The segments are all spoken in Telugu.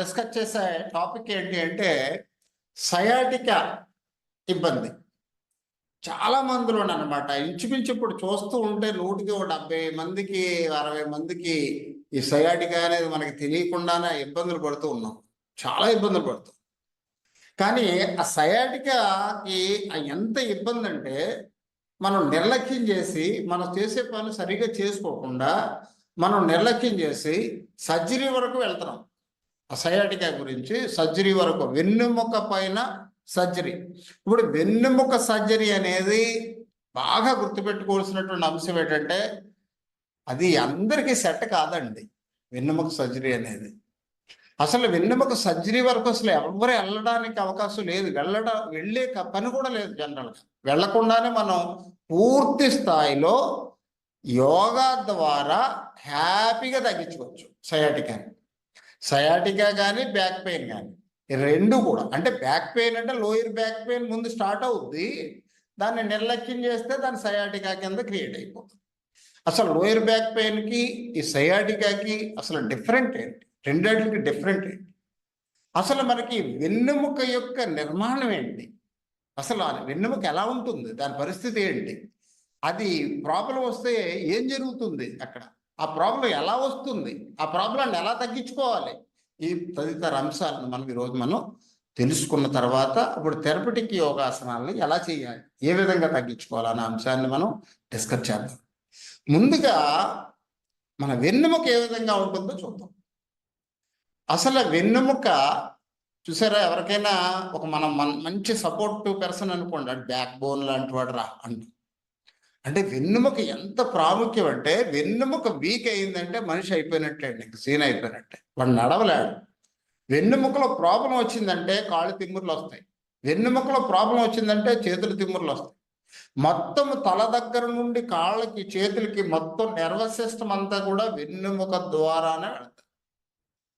డిస్కస్ చేసే టాపిక్ ఏంటి అంటే సయాటిక ఇబ్బంది. చాలా మందులు అనమాట ఇంచుమించు ఇప్పుడు చూస్తూ ఉంటే నూటికి ఒక డెబ్బై మందికి అరవై మందికి ఈ సయాటిక అనేది మనకి తెలియకుండానే ఇబ్బందులు పడుతూ ఉన్నాం. చాలా ఇబ్బందులు పడుతాం. కానీ ఆ సయాటికకి ఎంత ఇబ్బంది అంటే మనం నిర్లక్ష్యం చేసి మనం చేసే పని సరిగ్గా చేసుకోకుండా మనం నిర్లక్ష్యం చేసి సర్జరీ వరకు వెళ్తున్నాం. సయాటికా గురించి సర్జరీ వరకు వెన్నుముక పైన సర్జరీ. ఇప్పుడు వెన్నుముక సర్జరీ అనేది బాగా గుర్తుపెట్టుకోవాల్సినటువంటి అంశం ఏంటంటే అది అందరికీ సెట్ కాదండి వెన్నుముక సర్జరీ అనేది. అసలు వెన్నుముక సర్జరీ వరకు అసలు ఎవరు వెళ్ళడానికి అవకాశం లేదు. వెళ్ళడం వెళ్ళే పని కూడా లేదు జనరల్గా. వెళ్ళకుండానే మనం పూర్తి స్థాయిలో యోగా ద్వారా హ్యాపీగా తగ్గించుకోవచ్చు సయాటికాని. సయాటికా కానీ బ్యాక్ పెయిన్ కానీ రెండు కూడా. అంటే బ్యాక్ పెయిన్ అంటే లోయర్ బ్యాక్ పెయిన్ ముందు స్టార్ట్ అవుద్ది. దాన్ని నిర్లక్ష్యం చేస్తే దాని సయాటికా కింద క్రియేట్ అయిపోతుంది. అసలు లోయర్ బ్యాక్ పెయిన్కి ఈ సయాటికాకి అసలు డిఫరెంట్ ఏంటి? రెండింటికి డిఫరెంట్ ఏంటి? అసలు మనకి వెన్నెముక యొక్క నిర్మాణం ఏంటి? అసలు వెన్నెముక ఎలా ఉంటుంది? దాని పరిస్థితి ఏంటి? అది ప్రాబ్లం వస్తే ఏం జరుగుతుంది అక్కడ? ఆ ప్రాబ్లం ఎలా వస్తుంది? ఆ ప్రాబ్లాన్ని ఎలా తగ్గించుకోవాలి? ఈ తదితర అంశాలను మనం ఈరోజు మనం తెలుసుకున్న తర్వాత ఇప్పుడు థెరపటిక్ యోగాసనాలను ఎలా చేయాలి? ఏ విధంగా తగ్గించుకోవాలనే అంశాన్ని మనం డిస్కస్ చేద్దాం. ముందుగా మన వెన్నెముక ఏ విధంగా ఉంటుందో చూద్దాం. అసలు వెన్నెముక చూసారా? ఎవరికైనా ఒక మనం మన మంచి సపోర్టివ్ పర్సన్ అనుకోండి. బ్యాక్ బోన్ లాంటి వాడు రా అంట. అంటే వెన్నుముక ఎంత ప్రాముఖ్యం అంటే వెన్నుముక వీక్ అయిందంటే మనిషి అయిపోయినట్లేండి నీకు సీన్ అయిపోయినట్టే. వాడు నడవలేడు. వెన్నుముకలో ప్రాబ్లం వచ్చిందంటే కాళ్ళు తిమ్ముర్లు వస్తాయి. వెన్నుముకలో ప్రాబ్లం వచ్చిందంటే చేతులు తిమ్ముర్లు వస్తాయి. మొత్తం తల దగ్గర నుండి కాళ్ళకి చేతులకి మొత్తం నర్వస్ సిస్టమ్ అంతా కూడా వెన్నుముక ద్వారానే వెళ్తాయి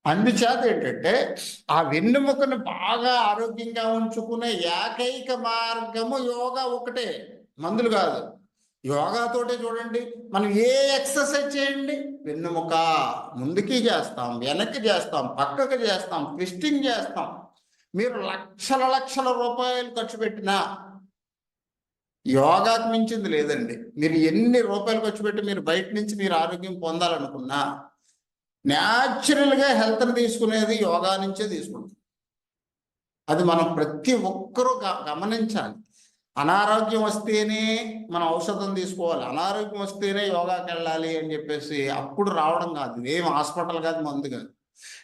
అందుచేత ఏంటంటే ఆ వెన్నుముకను బాగా ఆరోగ్యంగా ఉంచుకునే ఏకైక మార్గము యోగా ఒకటే. మందులు కాదు. యోగాతోటే చూడండి. మనం ఏ ఎక్సర్సైజ్ చేయండి? వెన్నుముక. ముందుకి చేస్తాం వెనక్కి చేస్తాం పక్కకి చేస్తాం ట్విస్టింగ్ చేస్తాం. మీరు లక్షల లక్షల రూపాయలు ఖర్చు పెట్టినా యోగాకు మించింది లేదండి. మీరు ఎన్ని రూపాయలు ఖర్చు పెట్టి మీరు బయట నుంచి మీరు ఆరోగ్యం పొందాలనుకున్నా న్యాచురల్గా హెల్త్ని తీసుకునేది యోగా నుంచే తీసుకుంటాం. అది మనం ప్రతి ఒక్కరూ గ- గమనించాలి. అనారోగ్యం వస్తేనే మనం ఔషధం తీసుకోవాలి. అనారోగ్యం వస్తేనే యోగాకి వెళ్ళాలి అని చెప్పేసి అప్పుడు రావడం కాదు. ఏం హాస్పిటల్ కాదు మందు కాదు.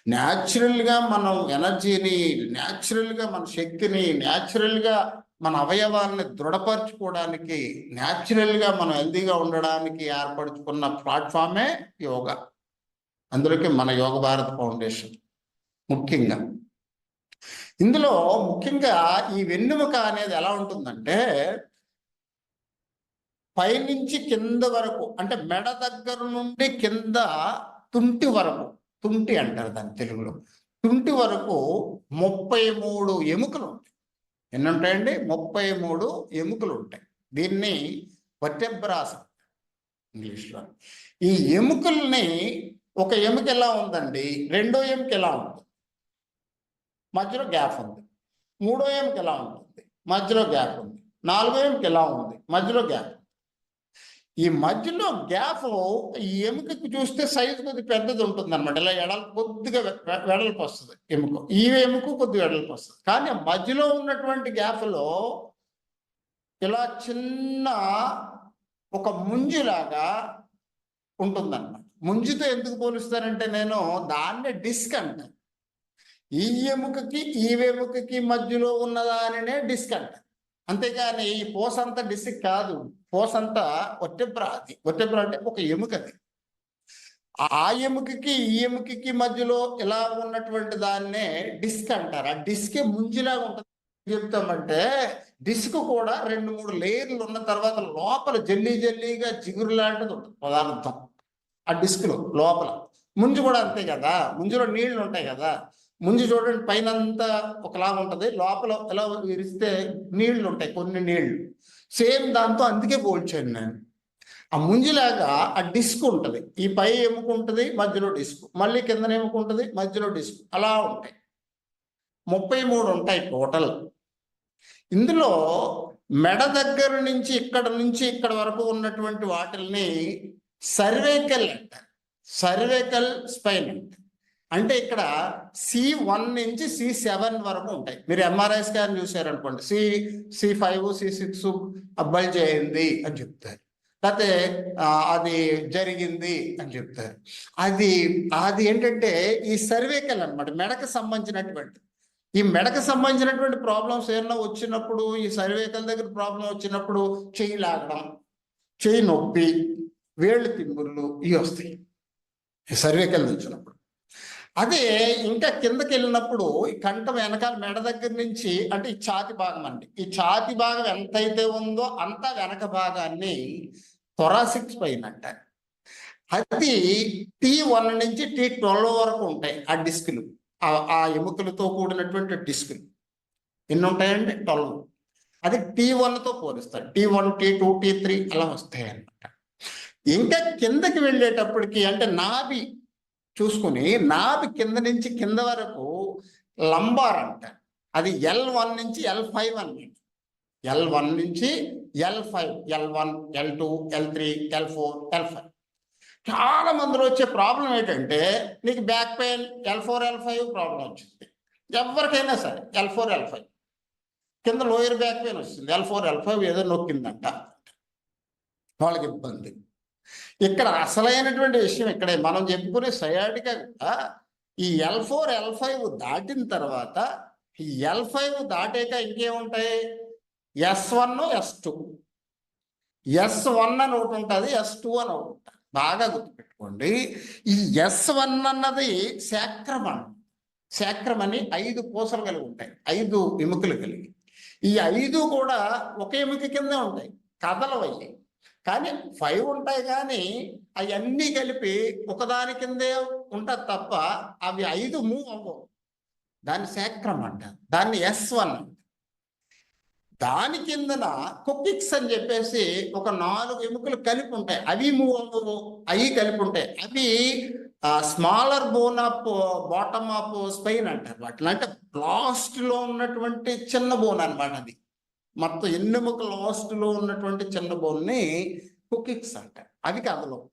న్యాచురల్గా మనం ఎనర్జీని న్యాచురల్గా మన శక్తిని న్యాచురల్గా మన అవయవాల్ని దృఢపరచుకోవడానికి న్యాచురల్గా మనం హెల్తీగా ఉండడానికి ఏర్పరచుకున్న ప్లాట్ఫామే యోగా. అందులోకి మన యోగ భారత్ ఫౌండేషన్. ముఖ్యంగా ఇందులో ముఖ్యంగా ఈ వెన్నెముక అనేది ఎలా ఉంటుందంటే పైనుంచి కింద వరకు అంటే మెడ దగ్గర నుండి కింద తుంటి వరకు తుంటి అంటారు దాని తెలుగులో. తుంటి వరకు ముప్పై మూడు ఎముకలు ఉంటాయి. ఎన్ని ఉంటాయండి ముప్పై మూడు ఎముకలు ఉంటాయి. దీన్ని వర్టెబ్రాస్ ఇంగ్లీష్లో. ఈ ఎముకల్ని ఒక ఎముక ఎలా ఉందండి? రెండో ఎముక ఎలా ఉంటుంది? మధ్యలో గ్యాప్ ఉంది. మూడో ఎముక ఎలా ఉంటుంది? మధ్యలో గ్యాప్ ఉంది. నాలుగో ఎముక ఎలా ఉంది? మధ్యలో గ్యాప్. ఈ మధ్యలో గ్యాప్ ఈ ఎముకకు చూస్తే సైజు కొద్ది పెద్దది ఉంటుంది అనమాట ఇలా ఎడల కొద్దిగా వెడల్పు వస్తుంది ఎముక. ఈ ఎముక కొద్దిగా వెడల్పు వస్తుంది. కానీ మధ్యలో ఉన్నటువంటి గ్యాప్లో ఇలా చిన్న ఒక ముంజులాగా ఉంటుందన్నమాట. ముంజుతో ఎందుకు పోలుస్తానంటే నేను దాన్నే డిస్క్ అంటాను. ఈ ఎముకకి ఈ ఎముకకి మధ్యలో ఉన్నదానినే డిస్క్ అంట అంతేగాని ఈ పోసంతా డిస్క్ కాదు. పోసంతా ఒట్టెబ్ర అది. ఒట్టెబ్ర అంటే ఒక ఎముకది. ఆ ఎముకకి ఈ ఎముకకి మధ్యలో ఇలా ఉన్నటువంటి దాన్నే డిస్క్ అంటారు. ఆ డిస్కే ముంజిలాగా ఉంటుంది. చెప్తామంటే డిస్క్ కూడా రెండు మూడు లేయర్లు ఉన్న తర్వాత లోపల జల్లీ జల్లీగా జిగురు లాంటిది ఉంటుంది. పదార్థం. ఆ డిస్క్లో లోపల. ముంజు కూడా అంతే కదా. ముంజులో నీళ్ళు ఉంటాయి కదా. ముందు చూడండి పైన అంతా ఒకలా ఉంటుంది. లోపల ఎలా విరిస్తే నీళ్ళు ఉంటాయి కొన్ని నీళ్ళు. సేమ్ దాంతో అందుకే పోల్చాను నేను. ఆ ముంజిలాగా ఆ డిస్క్ ఉంటుంది. ఈ పై ఎముక ఉంటుంది మధ్యలో డిస్క్. మళ్ళీ కిందన ఎముక ఉంటుంది మధ్యలో డిస్క్. అలా ఉంటాయి. ముప్పై మూడు ఉంటాయి టోటల్. ఇందులో మెడ దగ్గర నుంచి ఇక్కడ నుంచి ఇక్కడ వరకు ఉన్నటువంటి వాటిల్ని సర్వేకల్ అంటారు. సర్వేకల్ స్పైన్ అంటారు. అంటే ఇక్కడ సి వన్ నుంచి సి సెవెన్ వరకు ఉంటాయి. మీరు MRI scan చూసారనుకోండి C C five C six అబ్బాయి చేయింది అని చెప్తారు. లేకపోతే అది జరిగింది అని చెప్తారు. అది అది ఏంటంటే ఈ సర్వేకల్ అన్నమాట. మెడకు సంబంధించినటువంటి. ఈ మెడకు సంబంధించినటువంటి ప్రాబ్లమ్స్ ఏమైనా వచ్చినప్పుడు ఈ సర్వేకల్ దగ్గర ప్రాబ్లం వచ్చినప్పుడు చెయ్యి లాగడం చెయ్యి నొప్పి వేళ్ళు తిమ్ముళ్ళు ఇవి వస్తాయి. ఈ సర్వేకల్ వచ్చినప్పుడు అదే ఇంకా కిందకి వెళ్ళినప్పుడు ఈ కంఠం వెనకాల మెడ దగ్గర నుంచి అంటే ఈ ఛాతి భాగం అండి. ఈ ఛాతి భాగం ఎంతైతే ఉందో అంత వెనక భాగాన్ని తొరాసిక్స్ స్పైన్ అంటారు. అది టీ వన్ నుంచి టీ ట్వెల్వ్ వరకు ఉంటాయి ఆ డిస్కులు. ఆ- ఎముకలతో కూడినటువంటి డిస్కులు. ఎన్ని ఉంటాయండి? ట్వెల్వ్ అది టీ వన్తో పోలిస్తారు. T one T two T three అలా వస్తాయి అన్నమాట ఇంకా కిందకి వెళ్ళేటప్పటికి అంటే నాభి చూసుకుని నాభి కింద నుంచి కింద వరకు లంబార్ అంటారు అది ఎల్ వన్ నుంచి ఎల్ ఫైవ్ అన్నమాట. ఎల్ వన్ నుంచి L five L one L two L three L four L five చాలా మందిలో వచ్చే ప్రాబ్లం ఏంటంటే నీకు back pain L four L five problem వచ్చింది. ఎవరికైనా సరే ఎల్ ఫోర్ ఎల్ ఫైవ్ కింద లోయర్ బ్యాక్ పెయిన్ వస్తుంది. ఎల్ ఫోర్ ఎల్ ఫైవ్ ఏదో నొక్కిందంట. వాళ్ళకి ఇబ్బంది. ఇక్కడ అసలైనటువంటి విషయం ఇక్కడే. మనం చెప్పుకునే సయాటిక ఈ ఎల్ ఫోర్ ఎల్ ఫైవ్ దాటిన తర్వాత ఈ ఎల్ ఫైవ్ దాటాక ఇంకేముంటాయి? S one S two S one అని ఒకటి ఉంటుంది ఎస్ టూ అని ఒకటి ఉంటుంది. బాగా గుర్తుపెట్టుకోండి. ఈ ఎస్ వన్ అన్నది శాక్రమణం శాక్రమని ఐదు పూసలు కలిగి ఉంటాయి. ఐదు ఎముకలు కలిగి. ఈ ఐదు కూడా ఒక ఎముక కిందే ఉంటాయి. కథలవయ్యి కానీ ఫైవ్ ఉంటాయి కానీ అవన్నీ కలిపి ఒకదాని కిందే ఉంటుంది తప్ప అవి ఐదు మూవ్ అవ్వవు. దాన్ని శాక్రం అంటారు. దాన్ని ఎస్ వన్ దాని కిందన కుక్కిక్స్ అని చెప్పేసి ఒక నాలుగు ఎముకలు కలిపి ఉంటాయి. అవి మూవ్ అవ్వవు అవి కలిపి ఉంటాయి. అవి smaller bone of bottom of spine అంటారు. వాటిని అంటే లాస్ట్లో ఉన్నటువంటి చిన్న బోన్ అనమాట అది. మొత్తం ఎన్నెముక లాస్ట్లో ఉన్నటువంటి చిన్న బోన్ని కుకిక్స్ అంటారు. అవి కథలు.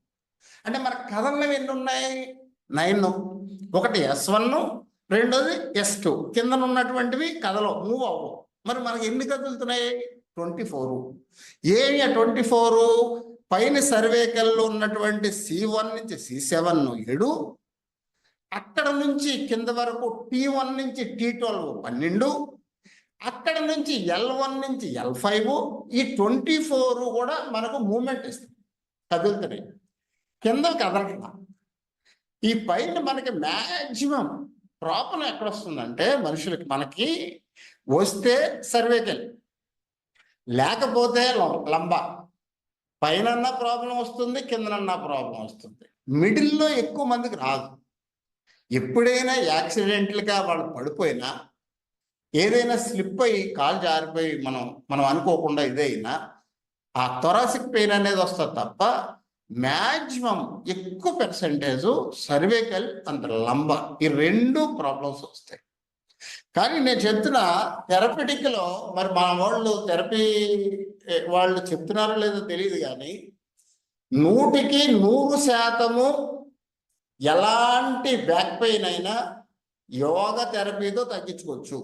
అంటే మన కథలు ఎన్ని ఉన్నాయి? నైన్ ఒకటి ఎస్ వన్ రెండోది ఎస్ టూ కింద ఉన్నటువంటివి కథలు. మూవ్ అవ్వు. మరి మనకి ఎన్ని కదులుతున్నాయి ట్వంటీ ఫోర్ ఏమి ట్వంటీ ఫోరు పైన సర్వేకల్లో ఉన్నటువంటి సి వన్ నుంచి సి సెవెన్ ఏడు. అక్కడ నుంచి కింద వరకు టీ వన్ నుంచి టీ ట్వెల్వ్ పన్నెండు. అక్కడ నుంచి ఎల్ వన్ నుంచి ఎల్ ఫైవ్ ఈ ట్వంటీ ఫోర్ కూడా మనకు మూమెంట్ ఇస్తుంది. కదులుతున్నాయి కింద కదలట్లా ఈ పైన మనకి మ్యాక్సిమం ప్రాబ్లం ఎక్కడ వస్తుందంటే మనుషులకి మనకి వస్తే సర్వేకల్ లేకపోతే లం- లంబ. పైన ప్రాబ్లం వస్తుంది కిందనన్నా ప్రాబ్లం వస్తుంది. మిడిల్లో ఎక్కువ మందికి రాదు. ఎప్పుడైనా యాక్సిడెంట్లుగా వాళ్ళు పడిపోయినా ఏదైనా స్లిప్ అయ్యి కాలు జారిపోయి మనం మనం అనుకోకుండా ఇదైనా ఆ థొరాసిక్ పెయిన్ అనేది వస్తుంది తప్ప మ్యాక్సిమం ఎక్కువ పర్సంటేజ్ సర్వేకల్ అండ్ లంబ ఈ రెండు ప్రాబ్లమ్స్ వస్తాయి. కానీ నేను చెప్తున్న థెరపెటిక్లో మరి మన వాళ్ళు థెరపీ వాళ్ళు చెప్తున్నారో లేదో తెలియదు కానీ నూటికి నూరు శాతము ఎలాంటి బ్యాక్ పెయిన్ అయినా యోగా థెరపీతో తగ్గించుకోవచ్చు.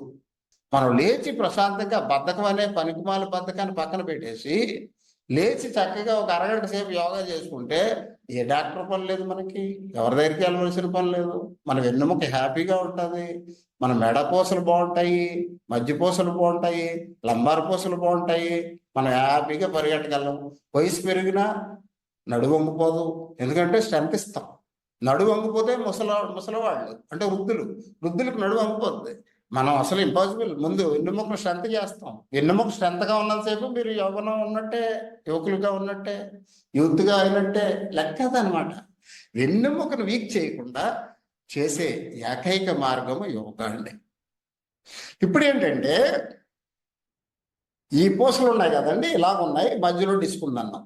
మనం లేచి ప్రశాంతంగా బద్ధకం అనే పనికిమాల బద్ధకాన్ని పక్కన పెట్టేసి లేచి చక్కగా ఒక అరగంట సేపు యోగా చేసుకుంటే ఏ డాక్టర్ పని లేదు మనకి. ఎవరి దగ్గరికి వెళ్ళవలసిన పని లేదు. మన వెన్నుముక హ్యాపీగా ఉంటుంది. మన మెడ పూసలు బాగుంటాయి. మధ్య పూసలు బాగుంటాయి. లంబార్ పూసలు బాగుంటాయి. మనం హ్యాపీగా పరిగెట్టగలం. వయసు పెరిగినా నడువు వంగిపోదు. ఎందుకంటే స్ట్రెంత్ ఇస్తాం. నడువు వంగిపోతే ముసల ముసలవాళ్ళు అంటే వృద్ధులు. వృద్ధులకు నడువు వంగిపోతుంది మనం అసలు ఇంపాసిబుల్ ముందు వెన్నుముకను స్ట్రెంత్ చేస్తాం. వెన్నుముక స్ట్రెంత్గా ఉన్నంతసేపు మీరు యవ్వనం ఉన్నట్టే యువకులుగా ఉన్నట్టే యూత్గా అయినట్టే లెక్కది అనమాట వెన్నుముకను వీక్ చేయకుండా చేసే ఏకైక మార్గము యోగా అండి. ఇప్పుడు ఏంటంటే ఈ పూసలు ఉన్నాయి కదండి ఇలాగ ఉన్నాయి మధ్యలో డిస్క్ ఉందన్నాం.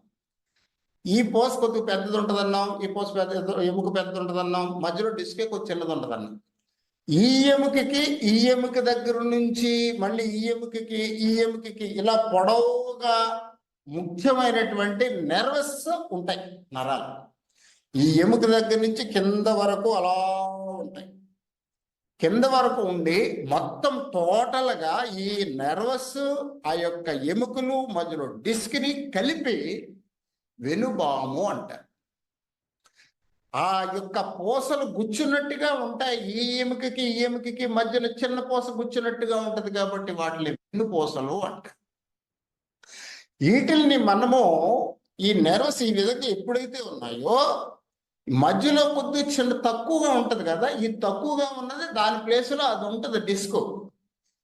ఈ పోస్ కొద్దిగా పెద్దది ఉంటుంది అన్నాం ఈ పోస్ పెద్ద ఎముక పెద్దది ఉంటుంది అన్నాం మధ్యలో డిస్కే కొద్ది చిన్నది ఉంటుంది అన్నాం ఈ ఎముకకి ఈ ఎముక దగ్గర నుంచి మళ్ళీ ఈ ఎముకకి ఈ ఎముకకి ఇలా పొడవుగా ముఖ్యమైనటువంటి నెర్వస్ ఉంటాయి నరాలు. ఈ ఎముక దగ్గర నుంచి కింద వరకు అలా ఉంటాయి. కింద వరకు ఉండి మొత్తం టోటల్గా ఈ నెర్వస్ ఆ యొక్క ఎముకలు మధ్యలో డిస్క్ని కలిపి వెనుబాము అంటారు. ఆ యొక్క పూసలు గుచ్చున్నట్టుగా ఉంటాయి. ఈ ఎముకకి ఈ ఎముకకి మధ్యన చిన్న పూస గుచ్చినట్టుగా ఉంటది కాబట్టి వాటిని వెన్ను పూసలు అంట వీటిల్ని మనము ఈ నెర్వస్ ఈ విధంగా ఎప్పుడైతే ఉన్నాయో మధ్యలో కొద్ది చిన్న తక్కువగా ఉంటది కదా ఈ తక్కువగా ఉన్నది దాని ప్లేస్లో అది ఉంటుంది డిస్క్.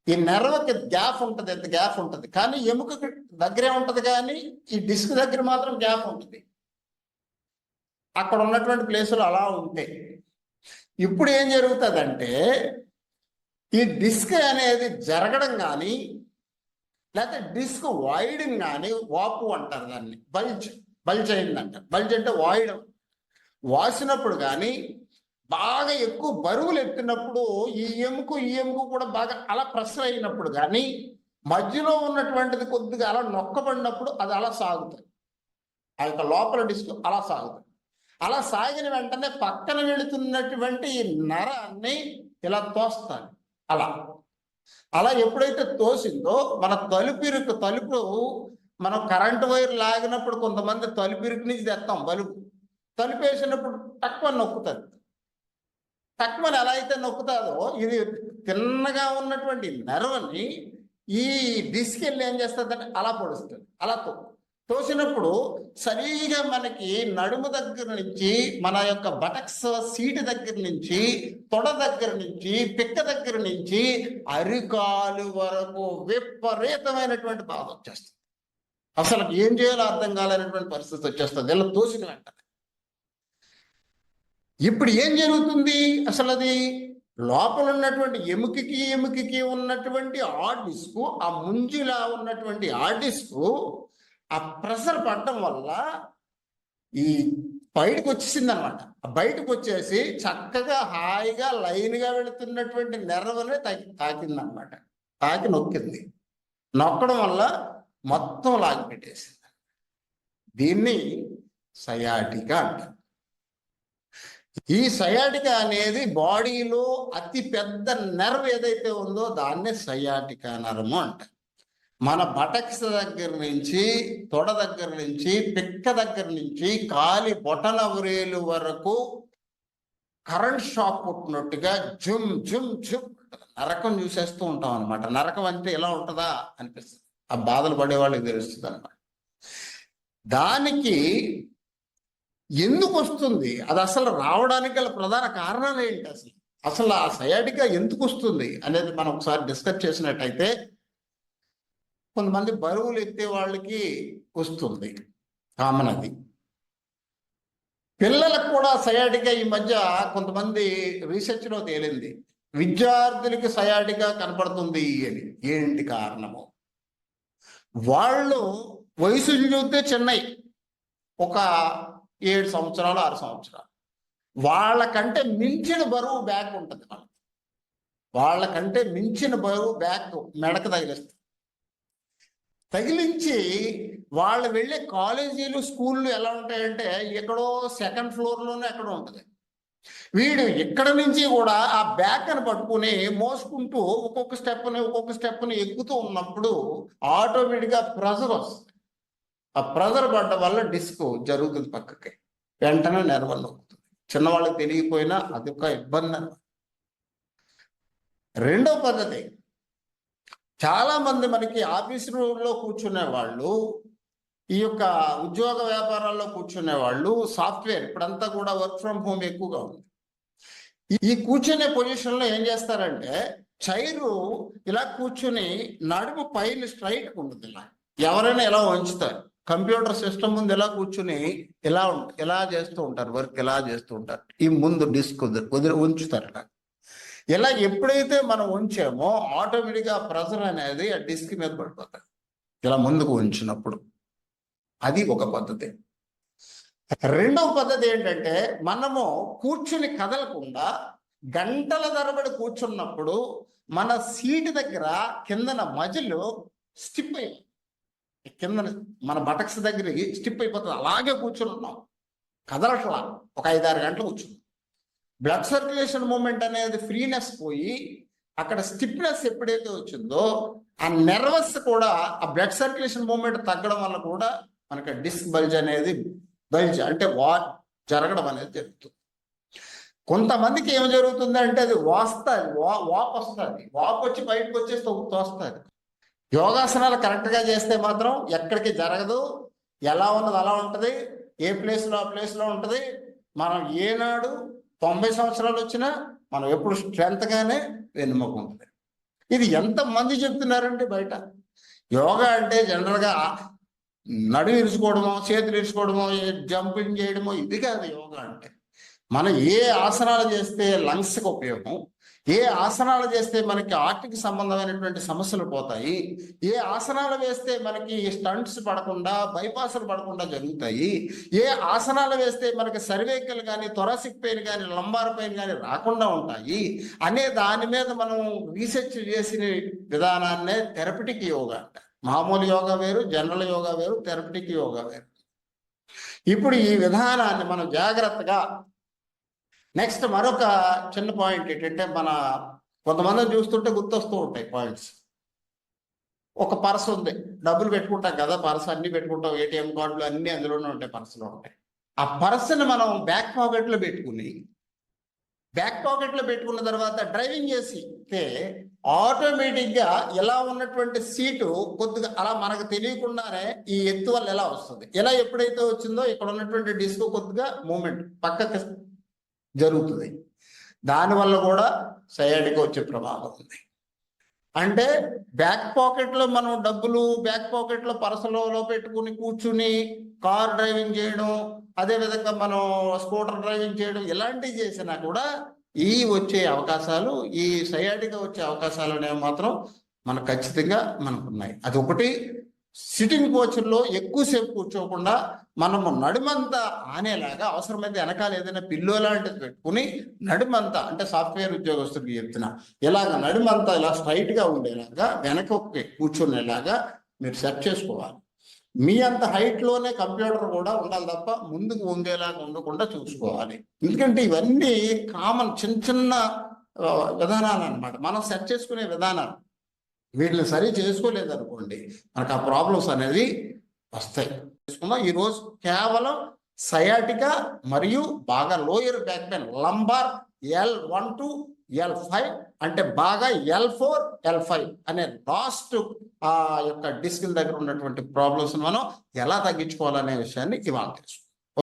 ఈ నెర్వకి గ్యాప్ ఉంటుంది ఎంత గ్యాప్ ఉంటుంది. కానీ ఎముకకి దగ్గరే ఉంటది కానీ ఈ డిస్క్ దగ్గర మాత్రం గ్యాప్ ఉంటుంది. అక్కడ ఉన్నటువంటి ప్లేసులు అలా ఉంటాయి ఇప్పుడు ఏం జరుగుతుందంటే ఈ డిస్క్ అనేది జరగడం కానీ లేకపోతే డిస్క్ వాయిడింగ్ కానీ వాపు అంటారు దాన్ని బల్జ్ బల్జ్ అయిందంట. బల్జ్ అంటే వాయడం. వాసినప్పుడు కానీ బాగా ఎక్కువ బరువులు ఎత్తినప్పుడు ఈ ఎముక ఈ ఎముక కూడా బాగా అలా ప్రెషర్ అయినప్పుడు కానీ మధ్యలో ఉన్నటువంటిది కొద్దిగా అలా నొక్కబడినప్పుడు అది అలా సాగుతుంది ఆ యొక్క లోపల డిస్క్ అలా సాగుతుంది అలా సాగిన వెంటనే పక్కన వెళుతున్నటువంటి ఈ నరాన్ని ఇలా తోస్తాను అలా. అలా ఎప్పుడైతే తోసిందో మన తలుపిరుకు తలుపు మనం కరెంటు వైర్ లాగినప్పుడు కొంతమంది తలుపిరుకు నుంచి తెస్తాం బలుపు. తలుపు వేసినప్పుడు తక్కువ నొక్కుతుంది తక్కువ ఎలా అయితే నొక్కుతుందో ఇది తిన్నగా ఉన్నటువంటి నర్వని ఈ డిస్కెళ్ళి ఏం చేస్తుందంటే అలా పొడుస్తుంది. అలా తొక్కు. తోసినప్పుడు సరిగా మనకి నడుము దగ్గర నుంచి మన యొక్క బటక్స్ సీటు దగ్గర నుంచి తొడ దగ్గర నుంచి పిక్క దగ్గర నుంచి అరికాలు వరకు విపరీతమైనటువంటి బాధ వచ్చేస్తుంది. అసలు ఏం చేయాలో అర్థం కాలేనటువంటి పరిస్థితి వచ్చేస్తుంది. ఇలా తోసిన వెంటనే. ఇప్పుడు ఏం జరుగుతుంది? అసలు అది లోపల ఉన్నటువంటి ఎముకకి ఎముకకి ఉన్నటువంటి ఆ డిస్క్ ఆ ముంజిలా ఉన్నటువంటి ఆ డిస్క్ ఆ ప్రెషర్ పడటం వల్ల ఈ బయటకు వచ్చేసింది అనమాట బయటకు వచ్చేసి చక్కగా హాయిగా లైన్గా వెళుతున్నటువంటి నెర్వనే తాకి తాకిందనమాట. తాకి నొక్కింది. నొక్కడం వల్ల మొత్తం లాగి పెట్టేసింది. దీన్ని సయాటిక అంటారు. ఈ సయాటిక అనేది బాడీలో అతి పెద్ద నెర్వ్ ఏదైతే ఉందో దాన్నే సయాటిక నరము అంటారు. మన బటక్స్ దగ్గర నుంచి తొడ దగ్గర నుంచి పిక్క దగ్గర నుంచి కాలి బొటనవరేలు వరకు కరెంట్ షాక్ కొట్టినట్టుగా జుమ్ జుమ్ జుమ్ నరకం చూసేస్తూ ఉంటాం అనమాట నరకం అంటే ఎలా ఉంటుందా అనిపిస్తుంది. ఆ బాధలు పడే వాళ్ళకి తెలుస్తుంది అనమాట దానికి ఎందుకు వస్తుంది? అది అసలు రావడానికి గల ప్రధాన కారణాలు ఏంటి అసలు? అసలు ఆ సయాటిగా ఎందుకు వస్తుంది అనేది మనం ఒకసారి డిస్కస్ చేసినట్టయితే కొంతమంది బరువులు ఎత్తే వాళ్ళకి వస్తుంది కామన్ అది పిల్లలకు కూడా సయాటిగా ఈ మధ్య కొంతమంది రీసెర్చ్లో తేలింది. విద్యార్థులకి సయాటిగా కనపడుతుంది అని. ఏంటి కారణము? వాళ్ళు వయసు చూస్తే చిన్నై ఒక ఏడు సంవత్సరాలు ఆరు సంవత్సరాలు. వాళ్ళకంటే మించిన బరువు బ్యాక్ ఉంటుంది వాళ్ళకి. వాళ్ళకంటే మించిన బరువు బ్యాక్ మెడకు తగిలిస్తుంది. తగిలించి వాళ్ళు వెళ్ళే కాలేజీలు స్కూళ్ళు ఎలా ఉంటాయంటే ఎక్కడో సెకండ్ ఫ్లోర్లోనే ఎక్కడ ఉంటుంది. వీడు ఇక్కడ నుంచి కూడా ఆ బ్యాగ్ అని పట్టుకుని మోసుకుంటూ ఒక్కొక్క స్టెప్ని ఒక్కొక్క స్టెప్ని ఎక్కుతూ ఉన్నప్పుడు ఆటోమేటిక్గా ప్రెజర్ వస్తుంది. ఆ ప్రెజర్ పడ్డ వల్ల డిస్క్ జరుగుతుంది పక్కకి. వెంటనే నెరవలు నొక్కుతుంది చిన్నవాళ్ళకి తెలియకపోయినా అది ఒక ఇబ్బంది రెండో పద్ధతి చాలా మంది మనకి ఆఫీసులో కూర్చునే వాళ్ళు ఈ యొక్క ఉద్యోగ వ్యాపారాల్లో కూర్చునే వాళ్ళు సాఫ్ట్వేర్ ఇప్పుడంతా కూడా వర్క్ ఫ్రమ్ హోమ్ ఎక్కువగా ఉంది. ఈ కూర్చునే పొజిషన్లో ఏం చేస్తారంటే చైరు ఇలా కూర్చుని నడుము పైన స్ట్రైట్ ఉంటుంది ఇలా. ఎవరైనా ఎలా ఉంచుతారు కంప్యూటర్ సిస్టమ్ ముందు ఎలా కూర్చుని ఇలా ఎలా ఇలా చేస్తూ ఉంటారు వర్క్ ఎలా చేస్తూ ఉంటారు. ఈ ముందు డిస్క్ వదిలి ఉంచుతారు ఇలా. ఇలా ఎప్పుడైతే మనం ఉంచామో ఆటోమేటిక్గా ప్రెజర్ అనేది ఆ డిస్క్ మీద పడిపోతుంది ఇలా ముందుకు ఉంచినప్పుడు. అది ఒక పద్ధతి. రెండవ పద్ధతి ఏంటంటే మనము కూర్చుని కదలకుండా గంటల తరబడి కూర్చున్నప్పుడు మన సీట్ దగ్గర కిందన మజిల్ స్టిప్ అయ్యాయి కిందన మన బటక్స్ దగ్గర స్టిప్ అయిపోతుంది. అలాగే కూర్చుని ఉన్నాం. కదలట్లా. ఒక ఐదారు గంటలు కూర్చున్నాం. బ్లడ్ సర్క్యులేషన్ మూమెంట్ అనేది ఫ్రీనెస్ పోయి అక్కడ స్టిఫ్నెస్ ఎప్పుడైతే వచ్చిందో ఆ నెర్వస్ కూడా ఆ బ్లడ్ సర్క్యులేషన్ మూమెంట్ తగ్గడం వల్ల కూడా మనకి డిస్క్ బల్జ్ అనేది బల్జ్ అంటే వా జరగడం అనేది జరుగుతుంది. కొంతమందికి ఏం జరుగుతుంది అంటే అది వాస్తుంది వా వాప్ వస్తుంది. వాప్ వచ్చి బయటకు వచ్చేసి తోస్తుంది. యోగాసనాలు కరెక్ట్గా చేస్తే మాత్రం ఎక్కడికి జరగదు. ఎలా ఉన్నది అలా ఉంటుంది. ఏ ప్లేస్లో ఆ ప్లేస్లో ఉంటుంది. మనం ఏనాడు తొంభై సంవత్సరాలు వచ్చినా మనం ఎప్పుడు స్ట్రెంత్గానే వెన్నుముక ఉంటుంది. ఇది ఎంతమంది చెప్తున్నారండి బయట? యోగా అంటే జనరల్గా నడుము ఇరుచుకోవడమో చేతులు ఇరుచుకోవడమో జంపింగ్ చేయడమో ఇది కాదు యోగా అంటే. మనం ఏ ఆసనాలు చేస్తే లంగ్స్కి ఉపయోగం? ఏ ఆసనాలు చేస్తే మనకి ఆర్టికి సంబంధమైనటువంటి సమస్యలు పోతాయి? ఏ ఆసనాలు వేస్తే మనకి స్టంట్స్ పడకుండా బైపాసులు పడకుండా జరుగుతాయి? ఏ ఆసనాలు వేస్తే మనకి సర్వేకల్ కానీ థొరాసిక్ పెయిన్ కానీ లంబార్ పెయిన్ కానీ రాకుండా ఉంటాయి? అనే దాని మీద మనం రీసెర్చ్ చేసిన విధానాన్నే థెరపటిక్ యోగా అంట. మామూలు యోగా వేరు జనరల్ యోగా వేరు థెరపటిక్ యోగా వేరు. ఇప్పుడు ఈ విధానాన్ని మనం జాగ్రత్తగా నెక్స్ట్ మరొక చిన్న పాయింట్ ఏంటంటే మన కొంతమంది చూస్తుంటే గుర్తొస్తూ ఉంటాయి పాయింట్స్ ఒక పర్స్ ఉంది. డబ్బులు పెట్టుకుంటాం కదా పర్స్ అన్ని పెట్టుకుంటాం. ఏటీఎం కార్డులు అన్ని అందులోనే ఉంటాయి పర్సులో ఉంటాయి. ఆ పర్సుని మనం బ్యాక్ పాకెట్లో పెట్టుకుని బ్యాక్ పాకెట్లో పెట్టుకున్న తర్వాత డ్రైవింగ్ చేస్తే ఆటోమేటిక్గా ఎలా ఉన్నటువంటి సీటు కొద్దిగా అలా మనకు తెలియకుండానే ఈ ఎత్తు వల్ల ఎలా వస్తుంది? ఎలా ఎప్పుడైతే వచ్చిందో ఇక్కడ ఉన్నటువంటి డిస్క్ కొద్దిగా మూమెంట్ పక్కకి జరుగుతుంది. దానివల్ల కూడా సయాటిక వచ్చే ప్రభావం ఉంది. అంటే బ్యాక్ పాకెట్లో మనం డబ్బులు బ్యాక్ పాకెట్లో పరసలో పెట్టుకుని కూర్చుని కార్ డ్రైవింగ్ చేయడం అదే విధంగా మనం స్కూటర్ డ్రైవింగ్ చేయడం ఇలాంటివి చేసినా కూడా ఈ వచ్చే అవకాశాలు ఈ సయాటిగా వచ్చే అవకాశాలు అనేవి మాత్రం మనకు ఖచ్చితంగా మనకు ఉన్నాయి. అదొకటి. సిట్టింగ్ కోచ్లో ఎక్కువసేపు కూర్చోకుండా మనము నడుమంతా ఆనేలాగా అవసరమైతే వెనకాల ఏదైనా పిల్లో లాంటిది పెట్టుకుని నడుమంతా అంటే సాఫ్ట్వేర్ ఉద్యోగస్తుడికి చెప్తున్నా. ఇలాగ నడుమంతా ఇలా స్ట్రైట్గా ఉండేలాగా వెనక్కి కూర్చునేలాగా మీరు సెట్ చేసుకోవాలి. మీ అంత హైట్లోనే కంప్యూటర్ కూడా ఉండాలి తప్ప ముందుకు ఉండేలాగా ఉండకుండా చూసుకోవాలి. ఎందుకంటే ఇవన్నీ కామన్ చిన్న చిన్న విధానాలు అన్నమాట. మనం సెట్ చేసుకునే విధానాలు. వీటిని సరి చేసుకోలేదనుకోండి మనకు ఆ ప్రాబ్లమ్స్ అనేది వస్తాయి. చేసుకుందాం ఈరోజు కేవలం సయాటికా మరియు బాగా lower back pain lumbar L one to L five అంటే బాగా ఎల్ ఫోర్ ఎల్ ఫైవ్ అనే లాస్ట్ ఆ యొక్క డిస్క్ దగ్గర ఉన్నటువంటి ప్రాబ్లమ్స్ మనం ఎలా తగ్గించుకోవాలనే విషయాన్ని ఇవాళ తెలుసుకుందాం.